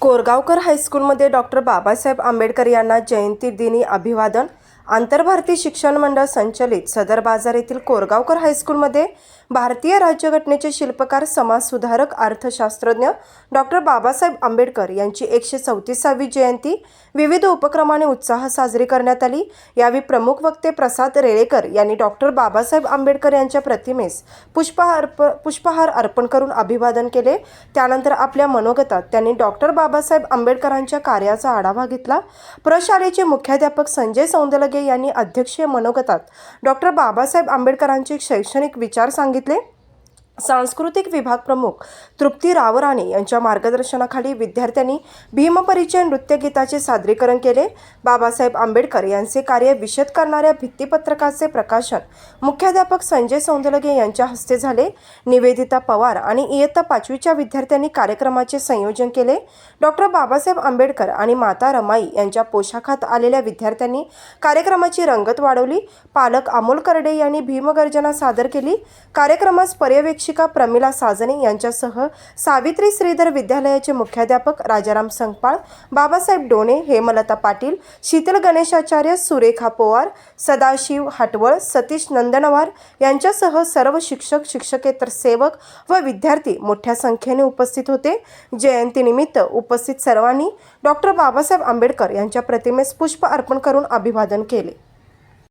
कोरगावकर हायस्कूलमध्ये डॉक्टर बाबासाहेब आंबेडकर यांना जयंती दिनी अभिवादन. आंतरभारतीय शिक्षण मंडळ संचलित सदर बाजार येथील कोरगावकर हायस्कूलमध्ये भारतीय राज्यघटनेचे शिल्पकार समाजसुधारक अर्थशास्त्रज्ञ डॉक्टर बाबासाहेब आंबेडकर यांची एकशे चौतीसावी जयंती विविध उपक्रमाने उत्साह साजरी करण्यात आली. यावेळी प्रमुख वक्ते प्रसाद रेळेकर यांनी डॉक्टर बाबासाहेब आंबेडकर यांच्या प्रतिमेस पुष्पहार पुष्पहार अर्पण करून अभिवादन केले. त्यानंतर आपल्या मनोगतात त्यांनी डॉक्टर बाबासाहेब आंबेडकरांच्या कार्याचा आढावा घेतला. प्रशालेचे मुख्याध्यापक संजय सौंदलगे यांनी अध्यक्षीय मनोगतात डॉक्टर बाबासाहेब आंबेडकरांचे शैक्षणिक विचार सांगितले. सांगितले सांस्कृतिक विभाग प्रमुख तृप्ती रावराणे यांच्या मार्गदर्शनाखाली विद्यार्थ्यांनी भीमपरिचय नृत्यगीताचे सादरीकरण केले. बाबासाहेब आंबेडकर यांचे कार्य विशद करणाऱ्या भित्तीपत्रकाचे प्रकाशन मुख्याध्यापक संजय सौंदलगे यांच्या हस्ते झाले. निवेदिता पवार आणि इयत्ता पाचवीच्या विद्यार्थ्यांनी कार्यक्रमाचे संयोजन केले. डॉक्टर बाबासाहेब आंबेडकर आणि माता रमाई यांच्या पोशाखात आलेल्या विद्यार्थ्यांनी कार्यक्रमाची रंगत वाढवली. पालक अमोल करडे यांनी भीमगर्जना सादर केली. कार्यक्रमास पर्यवेक्षिका शिक्षिका प्रमिला साजने यांच्यासह सावित्री श्रीधर विद्यालयाचे मुख्याध्यापक राजाराम संगपाळ बाबासाहेब डोणे हेमलता पाटील शीतल गणेशाचार्य सुरेखा पोवार सदाशिव हाटवळ सतीश नंदनवार यांच्यासह सर्व शिक्षक शिक्षकेतर सेवक व विद्यार्थी मोठ्या संख्येने उपस्थित होते. जयंतीनिमित्त उपस्थित सर्वांनी डॉक्टर बाबासाहेब आंबेडकर यांच्या प्रतिमेस पुष्प अर्पण करून अभिवादन केले.